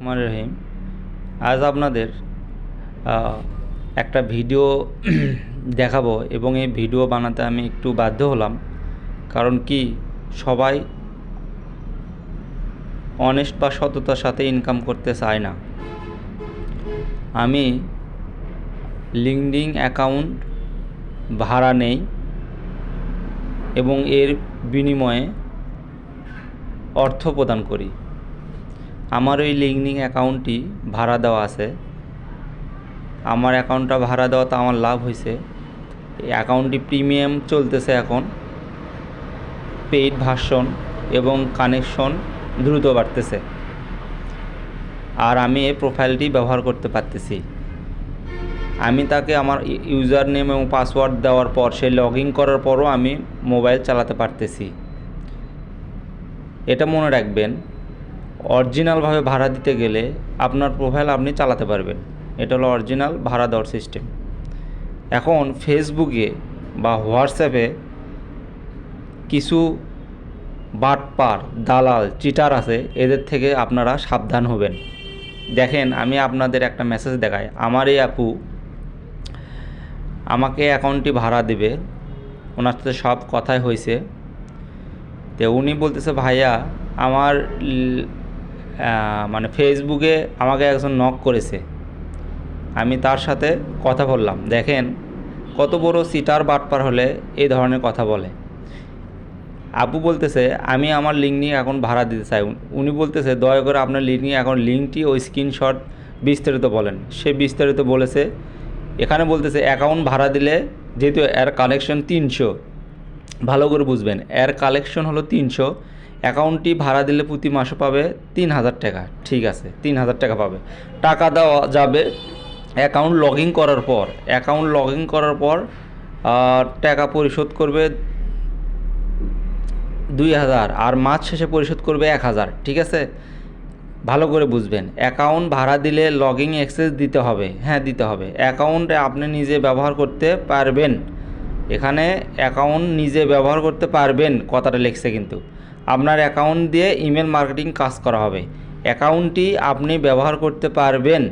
রহিম, আজ আপনাদের একটা ভিডিও দেখাবো এবং এই ভিডিও বানাতে আমি একটু বাধ্য হলাম। কারণ কি? সবাই অনেস্ট বা সততার সাথে ইনকাম করতে চায় না। আমি লিঙ্কডিং অ্যাকাউন্ট ভাড়া নেই এবং এর বিনিময়ে অর্থ প্রদান করি। আমার ওই লিঙ্কডিং অ্যাকাউন্টটি ভাড়া দেওয়া আছে। আমার অ্যাকাউন্টটা ভাড়া দেওয়াতে আমার লাভ হয়েছে অ্যাকাউন্টটি প্রিমিয়াম চলতেছে এখন। পেইড ভার্সন এবং কানেকশন দ্রুত বাড়তেছে। আর আমি এই প্রোফাইলটি ব্যবহার করতে পারতেছি। আমি তাকে আমার ইউজার নেম এবং পাসওয়ার্ড দেওয়ার পর, সে লগ ইন করার পরও আমি মোবাইল চালাতে পারতেছি। এটা মনে রাখবেন অরিজিনালভাবে ভাড়া দিতে গেলে আপনার প্রোফাইল আপনি চালাতে পারবেন। এটা হলো অরিজিনাল ভাড়া দেওয়ার সিস্টেম এখন ফেসবুকে বা হোয়াটসঅ্যাপে কিছু বাটপার, দালাল চিটার আছে, এদের থেকে আপনারা সাবধান হবেন। দেখেন, আমি আপনাদের একটা মেসেজ দেখাই। আমার এই আপু আমাকে অ্যাকাউন্টটি ভাড়া দেবে। ওনার সাথে সব কথাই হয়েছে তো উনি বলতেছে, ভাইয়া, আমার মানে ফেসবুকে আমাকে একজন নক করেছে। আমি তার সাথে কথা বললাম। দেখেন, কত বড় সিটার বাটপার হলে এই ধরনের কথা বলে। আপু বলতেছে, আমি আমার লিঙ্ক নিয়ে এখন ভাড়া দিতে চাই। উনি বলতেছে, দয়া করে আপনার লিঙ্ক নিয়ে এখন লিঙ্কটি ওই স্ক্রিনশট বিস্তারিত বলেন। সে বিস্তারিত বলেছে, এখানে বলতেছে অ্যাকাউন্ট ভাড়া দিলে যেহেতু এর কালেকশন তিনশো। ভালো করে বুঝবেন, এর কালেকশন হলো তিনশো। অ্যাকাউন্টটি ভাড়া দিলে প্রতি মাসে পাবে তিন হাজার টাকা। ঠিক আছে তিন হাজার টাকা পাবে। টাকা দেওয়া যাবে অ্যাকাউন্ট লগ ইন করার পর। অ্যাকাউন্ট লগ ইন করার পর টাকা পরিশোধ করবে দুই হাজার আর মাস শেষে পরিশোধ করবে এক হাজার ঠিক আছে? ভালো করে বুঝবেন। অ্যাকাউন্ট ভাড়া দিলে লগিং অ্যাক্সেস দিতে হবে। হ্যাঁ দিতে হবে। অ্যাকাউন্টে আপনি নিজে ব্যবহার করতে পারবেন। এখানে অ্যাকাউন্ট নিজে ব্যবহার করতে পারবেন। কথাটা লিখছে কিন্তু। আপনার অ্যাকাউন্ট দিয়ে ইমেল মার্কেটিং কাজ করা হবে। অ্যাকাউন্টটি আপনি ব্যবহার করতে পারবেন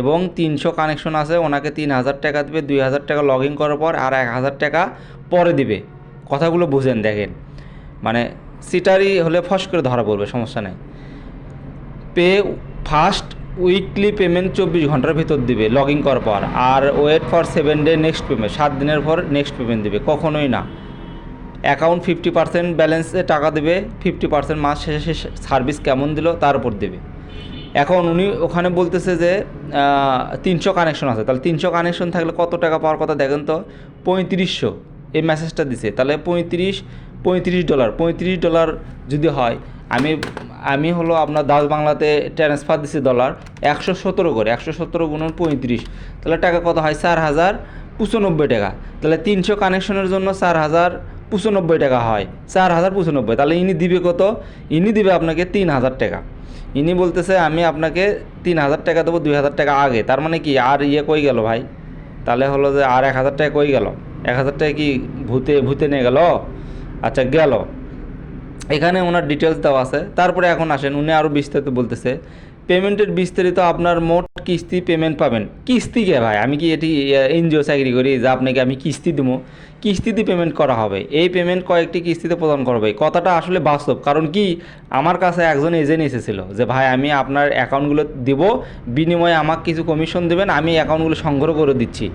এবং তিনশো কানেকশন আছে, ওনাকে তিন হাজার টাকা দেবে, দুই হাজার টাকা লগ ইন করার পর আর এক হাজার টাকা পরে দিবে। কথাগুলো বুঝেন, দেখেন। মানে সিটারি হলে ফস করে ধরা পড়বে, সমস্যা নেই। পে ফার্স্ট উইকলি পেমেন্ট চব্বিশ ঘণ্টার ভিতর দিবে লগ ইন করার পর। আর wait for seven day next payment, সাত দিনের পর নেক্সট পেমেন্ট দিবে, কখনোই না। অ্যাকাউন্ট ফিফটি পার্সেন্ট ব্যালেন্সে টাকা দেবে, ফিফটি পার্সেন্ট মাস শেষে সার্ভিস কেমন দিল তার উপর দেবে। এখন উনি ওখানে বলতেছে যে তিনশো কানেকশন আছে। তাহলে তিনশো কানেকশন থাকলে কত টাকা পাওয়ার কথা দেখেন তো, পঁয়ত্রিশশো। এই মেসেজটা দিছে। তাহলে পঁয়ত্রিশ পঁয়ত্রিশ ডলার। পঁয়ত্রিশ ডলার যদি হয়, আমি আমি হলো আপনার দাস বাংলাতে ট্রান্সফার দিছি ডলার, একশো সতেরো করে। একশো সতেরো গুণন পঁয়ত্রিশ। তাহলে টাকা কত হয়? চার হাজার পঁচানব্বই টাকা। তাহলে তিনশো কানেকশনের জন্য চার হাজার পঁচানব্বই টাকা হয়, চার হাজার পঁচানব্বই। তাহলে ইনি দিবে কত? ইনি দিবে আপনাকে তিন হাজার টাকা। ইনি বলতেছে, আমি আপনাকে তিন হাজার টাকা দেবো, দুই হাজার টাকা আগে। তার মানে কি? আর ইয়ে কই গেল ভাই? তাহলে হলো যে, আর এক হাজার টাকা কই গেল? এক হাজার টাকা কি ভূতে ভূতে নিয়ে গেল? আচ্ছা গেল। এখানে ওনার ডিটেলস দেওয়া আছে। তারপরে এখন আসেন, উনি আরও বিস্তারিত বলতেছে। পেমেন্টের বিস্তারিত আপনার মোট কিস্তি পেমেন্ট পাবেন। কিস্তি কে ভাই? আমি কি এটি এনজিও চাকরি করি, যে আপনাকে আমি কিস্তি দেবো কিস্তিতে পেমেন্ট করা হবে। এই পেমেন্ট কয়েকটি কিস্তিতে প্রদান করবে কথাটা আসলে বাস্তব। কারণ কি? আমার কাছে একজন এজেন্ট এসেছিল যে, ভাই, আমি আপনার অ্যাকাউন্টগুলো দিব। বিনিময়ে আমাকে কিছু কমিশন দেবেন। আমি অ্যাকাউন্টগুলো সংগ্রহ করে দিচ্ছি।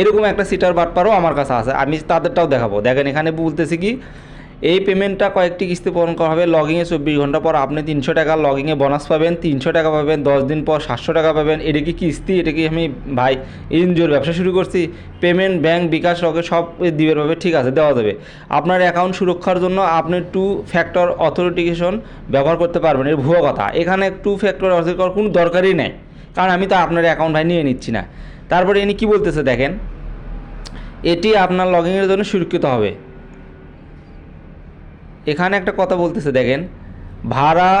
এরকম একটা সিটার বাটপারও আমার কাছে আছে। আমি তাদেরটাও দেখাবো। দেখেন, এখানে বলতেছি কি এই পেমেন্টটা কয়েকটি কিস্তি পূরণ করা হবে। লগিংয়ে চব্বিশ ঘণ্টা পর আপনি তিনশো টাকা লগিংয়ে বোনাস পাবেন, তিনশো টাকা পাবেন, দশ দিন পর সাতশো টাকা পাবেন। এটা কি কিস্তি? এটা কি আমি, ভাই, এনজিওর ব্যবসা শুরু করছি। পেমেন্ট, ব্যাংক, বিকাশ রকে সব দিবে পাবে ঠিক আছে, দেওয়া যাবে। আপনার অ্যাকাউন্ট সুরক্ষার জন্য আপনি টু ফ্যাক্টর অথেন্টিকেশন ব্যবহার করতে পারবেন। এর ভুয়ো কথা। এখানে টু ফ্যাক্টর অথেন্টিকেশন কোনো দরকারই নেই। কারণ আমি তো আপনার অ্যাকাউন্ট ভাই নিয়ে নিচ্ছি না। তারপরে ইনি কী বলতেছে দেখেন? এটি আপনার লগিংয়ের জন্য সুরক্ষিত হবে। এখানে একটা কথা বলতেছে, দেখেন। ভাড়া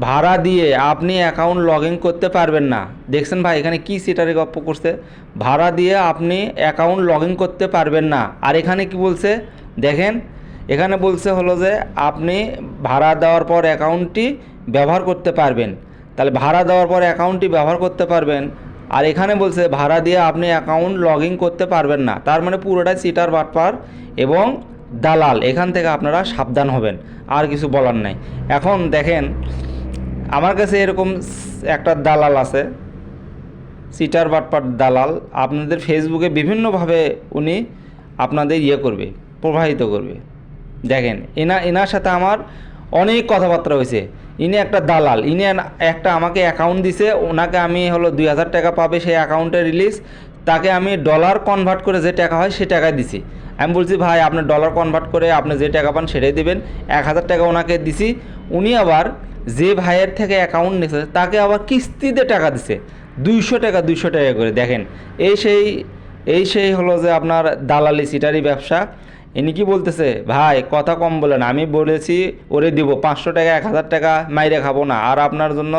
ভাড়া দিয়ে আপনি অ্যাকাউন্ট লগ ইন করতে পারবেন না। দেখছেন ভাই, এখানে কি সেটারে গপ্প করছে? ভাড়া দিয়ে আপনি অ্যাকাউন্ট লগ ইন করতে পারবেন না। আর এখানে কি বলছে? দেখেন, এখানে বলছে হলো যে, আপনি ভাড়া দেওয়ার পর অ্যাকাউন্টটি ব্যবহার করতে পারবেন। তাহলে ভাড়া দেওয়ার পর অ্যাকাউন্টটি ব্যবহার করতে পারবেন। আর এখানে বলছে, ভাড়া দিয়ে আপনি অ্যাকাউন্ট লগ করতে পারবেন না। তার মানে পুরোটাই সিটার বাটপার এবং দালাল, এখান থেকে আপনারা সাবধান হবেন, আর কিছু বলার নাই। এখন দেখেন, আমার কাছে এরকম একটা দালাল আছে সিটার বাটপার দালাল, আপনাদের ফেসবুকে বিভিন্নভাবে উনি আপনাদের ইয়ে করবে, প্রবাহিত করবে। দেখেন, এনা, এনার সাথে আমার অনেক কথাবার্তা হয়েছে। ইনি একটা দালাল, ইনি একটা আমাকে অ্যাকাউন্ট দিছে, ওনাকে আমি হলো দুই হাজার টাকা পাবে সেই অ্যাকাউন্টে রিলিজ তাকে আমি ডলার কনভার্ট করে যে টাকা হয় সে টাকায় দিছি। আমি বলছি, ভাই, আপনি ডলার কনভার্ট করে আপনি যে টাকা পান সেটাই দেবেন। এক হাজার টাকা ওনাকে দিছি। উনি আবার যে ভাইয়ের থেকে অ্যাকাউন্ট নিয়েছে তাকে আবার কিস্তিতে টাকা দিছে। দুইশো টাকা দুইশো টাকা করে। দেখেন, এই সেই এই সেই হলো যে আপনার দালালি সিটারি ব্যবসা। ইনি কি বলতেছে, ভাই, কথা কম বলেন, আমি বলেছি ওরে দিব, পাঁচশো টাকা, এক হাজার টাকা মাইরে খাব না। আর আপনার জন্য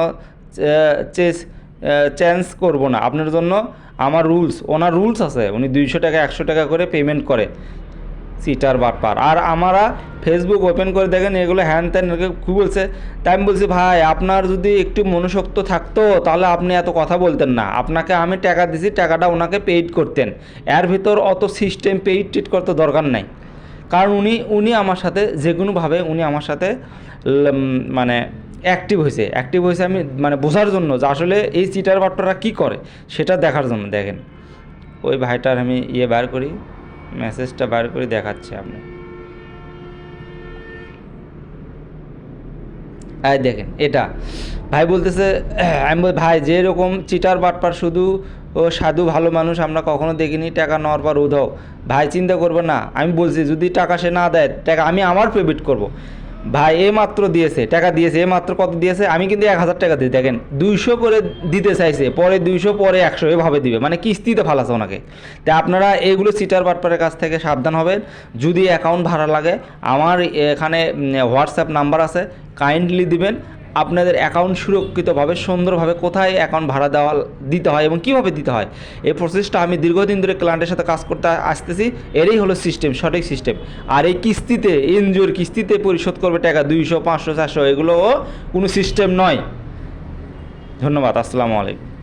চেস চেঞ্জ করব না। আপনার জন্য আমার রুলস ওনার রুলস আছে। উনি দুইশো টাকা, একশো টাকা করে পেমেন্ট করে। সিটার বাটপার আর আমরা ফেসবুক ওপেন করে দেখেন, এগুলো হ্যান ত্যান কী বলছে? তাই আমি বলছি, ভাই, আপনার যদি একটু মনুষ্যত্ব থাকতো, তাহলে আপনি এত কথা বলতেন না। আপনাকে আমি টাকা দিছি, টাকাটা ওনাকে পেইড করতেন। এর ভিতর অত সিস্টেম পেইড টিট করতে দরকার নাই। কারণ উনি উনি আমার সাথে যে কোনোভাবে উনি আমার সাথে মানে অ্যাক্টিভ হয়েছে অ্যাক্টিভ হয়েছে আমি মানে বোঝার জন্য যে আসলে এই চিটার বাট্টারা কী করে, সেটা দেখার জন্য। দেখেন, ওই ভাইটার আমি ইয়ে বার করি মেসেজটা বার করে, দেখাচ্ছি আপনি এই দেখেন, এটা। ভাই বলতেছে, আমি ভাই, যেরকম চিটার বাটপার শুধু, ও সাধু ভালো মানুষ আমরা কখনো দেখিনি, টাকা নেওয়ার পর উধাও। ভাই, চিন্তা করবে না, আমি বলছি, যদি টাকা সে না দেয়, টাকা আমি আমার পেমেন্ট করব। ভাই, এ মাত্র দিয়েছে, টাকা দিয়েছে, এ মাত্র কত দিয়েছে? আমি কিন্তু এক হাজার টাকা দিই, দেখেন। দুইশো করে দিতে চাইছে, পরে দুইশো, পরে একশো, এভাবে দিবে। মানে কিস্তিতে ফালাছে ওনাকে। তাই আপনারা এইগুলো সিটার বাটপারের কাছ থেকে সাবধান হবেন। যদি অ্যাকাউন্ট ভাড়া লাগে, আমার এখানে হোয়াটসঅ্যাপ নাম্বার আছে কাইন্ডলি দিবেন। আপনাদের অ্যাকাউন্ট সুরক্ষিতভাবে, সুন্দরভাবে কোথায় অ্যাকাউন্ট ভাড়া দেওয়া দিতে হয় এবং কীভাবে দিতে হয়? এই প্রসেসটা আমি দীর্ঘদিন ধরে ক্লায়েন্টের সাথে কাজ করতে আসতেছি। এরই হলো সিস্টেম সঠিক সিস্টেম আর এই কিস্তিতে এনজিওর কিস্তিতে পরিশোধ করবে টাকা দুইশো, পাঁচশো, চারশো, এগুলোও কোনো সিস্টেম নয়। ধন্যবাদ, আসসালামু আলাইকুম।